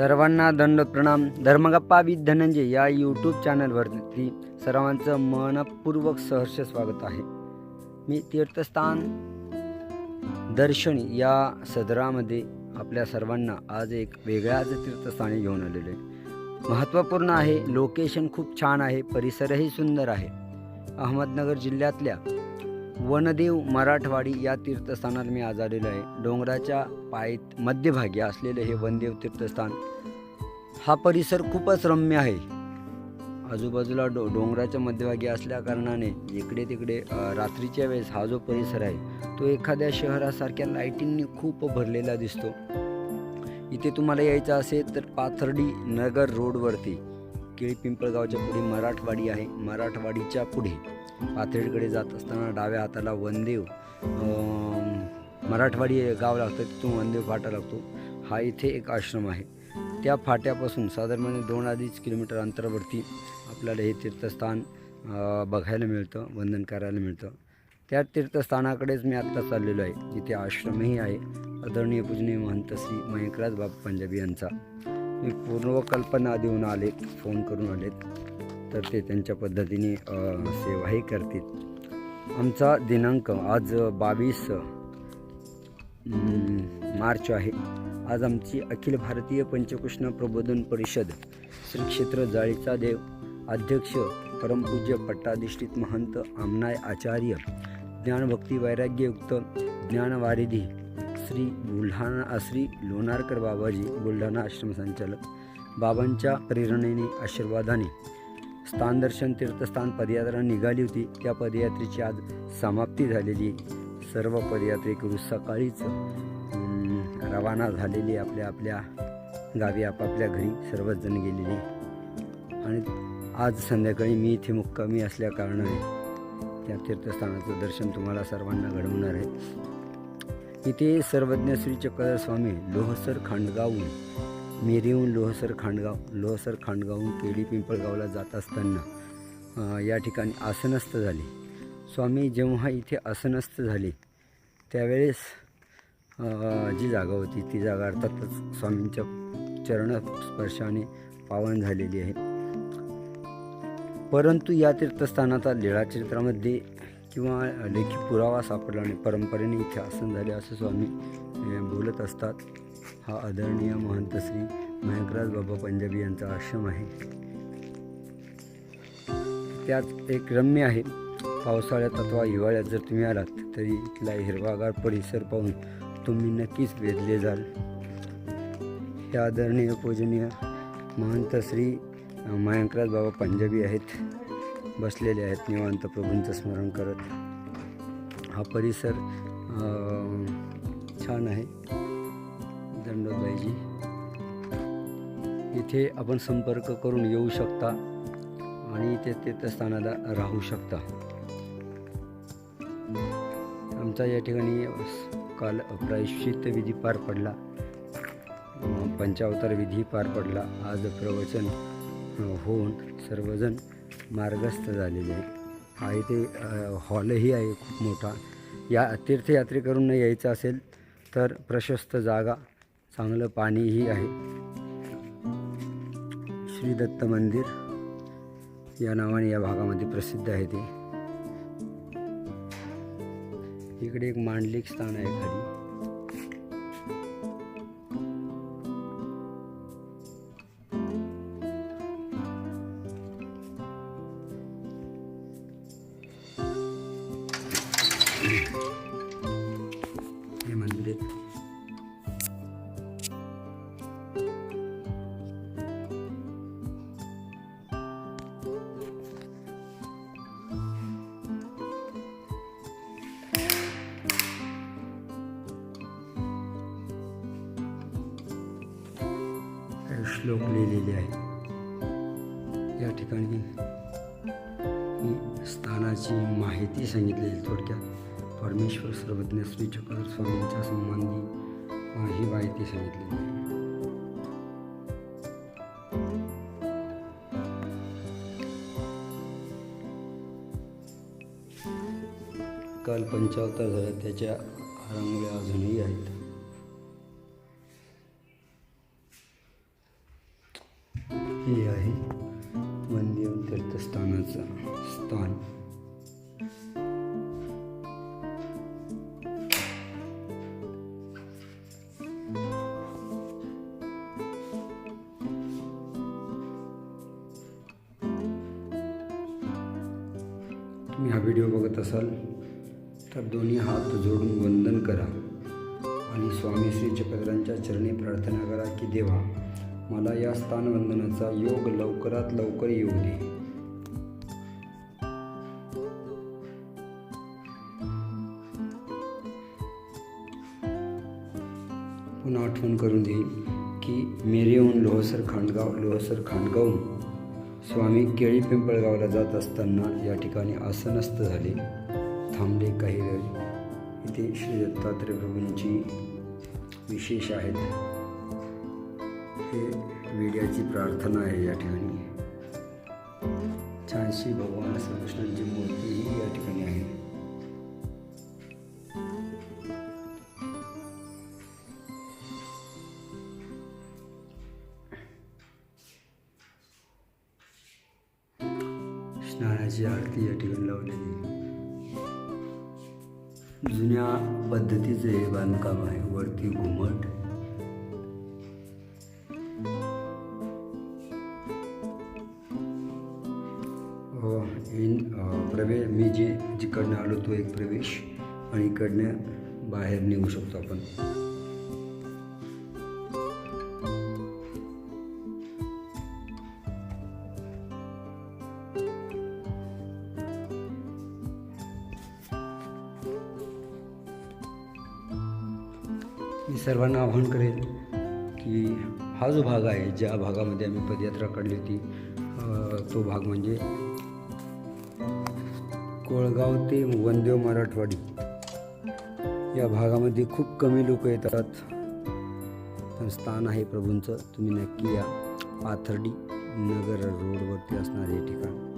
सर्वांना दंड प्रणाम. धर्मगप्पा विथ धनंजय या यूट्यूब चॅनलवरती सर्वांचं मनपूर्वक सहर्ष स्वागत आहे. मी तीर्थस्थान दर्शनी या सदरामध्ये आपल्या सर्वांना आज एक वेगळ्याच तीर्थस्थानी घेऊन आलेलो आहे. महत्त्वपूर्ण आहे लोकेशन खूप छान आहे परिसरही सुंदर आहे. अहमदनगर जिल्ह्यातल्या वनदेव मराठवाडी या तीर्थस्थानात मी आज आलेलो आहे. डोंगराच्या पायत मध्यभागी असलेले हे वनदेव तीर्थस्थान हा परिसर खूपच रम्य आहे. आजूबाजूला डो डोंगराच्या मध्यभागी असल्या कारणाने इकडे तिकडे रात्रीच्या वेळेस हा जो परिसर आहे तो एखाद्या शहरासारख्या लाईटिंगनी खूप भरलेला दिसतो. इथे तुम्हाला यायचं असेल तर पाथर्डी नगर रोडवरती केळी पिंपळगावच्या पुढे मराठवाडी आहे. मराठवाडीच्या पुढे. पाथर्डीकडे जात असताना डाव्या हाताला वनदेव मराठवाडी गाव लागतं तिथून वनदेव फाटा लागतो. हा इथे एक आश्रम आहे. त्या फाट्यापासून साधारणपणे दोन अडीच किलोमीटर अंतरावरती आपल्याला हे तीर्थस्थान बघायला मिळतं वंदन करायला मिळतं. त्या तीर्थस्थानाकडेच मी आत्ता चाललेलो आहे. इथे आश्रमही आहे. आदरणीय पूजनीय महंत श्री मयंकराज बाबा पंजाबी यांचा. मी पूर्वकल्पना देऊन आले फोन करून आलेत. तर ते त्यांच्या पद्धतीने सेवाही करतील. आमचा दिनांक आज बावीस मार्च आहे. आज आमची अखिल भारतीय पंचकृष्ण प्रबोधन परिषद श्री क्षेत्र जाळीचा देव अध्यक्ष परमपूज्य पट्टाधिष्ठित महंत आमनाय आचार्य ज्ञानभक्ती वैराग्ययुक्त ज्ञानवारिधी श्री बुलढाणा श्री लोणारकर बाबाजी बुलढाणा आश्रम संचालक बाबांच्या प्रेरणेने आशीर्वादाने स्थानदर्शन तीर्थस्थान पदयात्रा निघाली होती. त्या पदयात्रेची आज समाप्ती झालेली सर्व पदयात्रेकरू सकाळीच रवाना झालेली आपल्या आपल्या गावी आपापल्या घरी सर्वच जण गेलेले. आणि आज संध्याकाळी मी इथे मुक्कामी असल्या कारणाने त्या तीर्थस्थानाचं दर्शन तुम्हाला सर्वांना घडवणार आहे. इथे सर्वज्ञ श्री चक्रधर स्वामी लोहसर खांडगावहून मेरीहून लोहसर खांडगाव लोहसर खांडगावहून केडी पिंपळगावला जात असताना या ठिकाणी आसनस्थ झाले. स्वामी जेव्हा इथे आसनस्थ झाले त्यावेळेस जी जागा होती ती जागा अर्थातच स्वामींच्या चरण स्पर्शाने पावन झालेली आहे. परंतु या तीर्थस्थानाचा लीळाचरित्रामध्ये किंवा लेखी पुरावा सापडला नाही. परंपरेने इथे आसन झाले असं स्वामी बोलत असतात. हा आदरणीय महंत श्री मयंकराज बाबा पंजाबी यांचा आश्रम आहे. त्यात एक रम्य आहे. पावसाळ्यात अथवा हिवाळ्यात जर तुम्ही आलात तरी इथला हिरवागार परिसर पाहून तुम्ही नक्कीच वेधले जाल. हे आदरणीय पूजनीय महंत श्री मयंकराज बाबा पंजाबी आहेत बसलेले आहेत निवांत प्रभूंचं स्मरण करत. हा परिसर छान आहे दंडोबाईजी. इथे आपण संपर्क करून येऊ शकता आणि इथे तीर्थस्थानाला राहू शकता. आमचा या ठिकाणी काल प्रायश्चित विधी पार पडला. पंचावतार विधी पार पडला. आज प्रवचन होऊन सर्वजण मार्गस्थ झालेले आहे हा इथे हॉलही आहे खूप मोठा. या तीर्थयात्रेकरून यायचं असेल तर प्रशस्त जागा चांगलं पाणीही आहे. श्री दत्त मंदिर या नावाने या भागामध्ये प्रसिद्ध आहे ते. इकडे एक मांडलिक स्थान आहे खाली. हे श्लोक लिहिलेले आहे या ठिकाणी मी स्थानाची माहिती सांगितलेली थोडक्यात. परमेश्वर सर्वज्ञ श्री चक्रधर स्वामींच्या संबंधी ही माहिती सांगितलेली आहे. काल पंचावतार झाल्या त्याच्या रांगोळ्या अजूनही आहेत. वंदे तीर्थस्थानाचं स्थान. तुम्ही हा व्हिडिओ बघत असाल तर दोन्ही हात जोडून वंदन करा आणि स्वामी श्री चक्रांच्या चरणी प्रार्थना करा की देवा मला या स्थानवंदनाचा योग लवकरात लवकर येऊ दे. पुन्हा आठवण करून देईल की मेरेहून लोहसर खांडगाव लोहसर खांडगाव. स्वामी केळी पिंपळगावला जात असताना या ठिकाणी आसनस्थ झाले. थांबले काही इथे श्री दत्तात्रय प्रभूंची विशेष आहेत. हे वेड्याची प्रार्थना आहे या ठिकाणी. छानशी भगवान श्रीकृष्णांची मूर्तीही या ठिकाणी आहे. स्नानाची आरती या ठिकाणी लावलेली जुन्या पद्धतीचं हे बांधकाम आहे. वरती घुमट इकडनं आलो तो एक प्रवेश आणि इकडनं बाहेर निघू शकतो आपण. मी सर्वांना आव्हान करेल की हा जो भाग आहे ज्या भागामध्ये आम्ही पदयात्रा काढली होती तो भाग म्हणजे कोळगाव ते वंदेव मराठवाडी. या भागामध्ये खूप कमी लोक येतात. पण स्थान आहे प्रभूंचं. तुम्ही नक्की या पाथर्डी नगर रोडवरती असणारे हे ठिकाण.